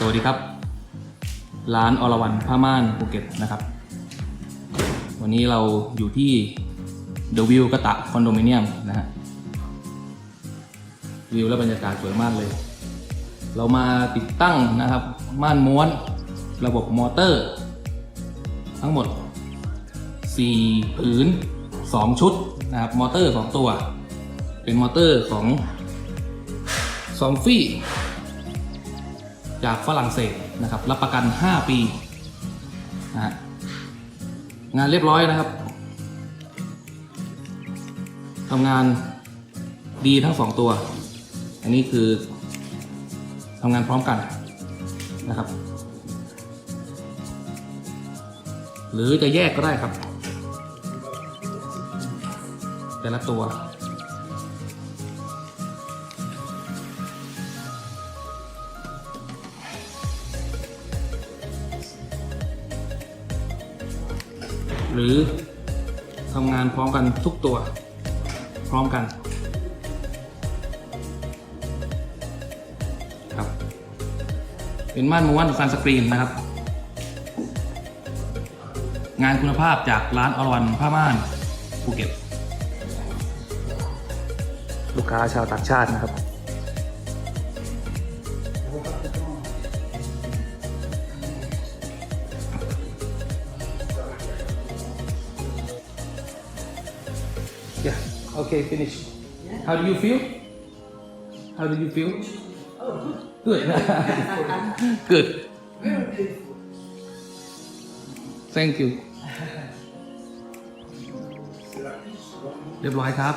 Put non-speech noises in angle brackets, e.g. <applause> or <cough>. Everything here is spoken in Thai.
สวัสดีครับ ร้านอรวรันผ้าม่านภูเก็ตนะครับ วันนี้เราอยู่ที่เดอะวิวกระตะคอนโดมิเนียมนะฮะวิวและบรรยากาศสวยมากเลย เรามาติดตั้งนะครับ ม่านม้วนระบบมอเตอร์ ทั้งหมด 4 ผืน 2 ชุดนะครับ มอเตอร์ 2 ตัว เป็นมอเตอร์ของซอมฟี่ จากฝรั่งเศสนะครับ รับประกัน 5 ปีนะฮะงานเรียบร้อยนะครับทำงานดีทั้งสองตัว อันนี้คือทำงานพร้อมกันนะครับ หรือจะแยกก็ได้ครับ แต่ละตัว หรือทำงานพร้อมกันทุกตัว พร้อมกันครับเป็นม่านม้วนซันสกรีนนะครับ งานคุณภาพจากร้านอรวันผ้าม่านภูเก็ต ลูกค้าชาวต่างชาตินะครับ Yeah. Okay, finish. Yeah. How do you feel? How do you feel? Oh, good. Good. <laughs> good. Thank you. <laughs> เรียบร้อยครับ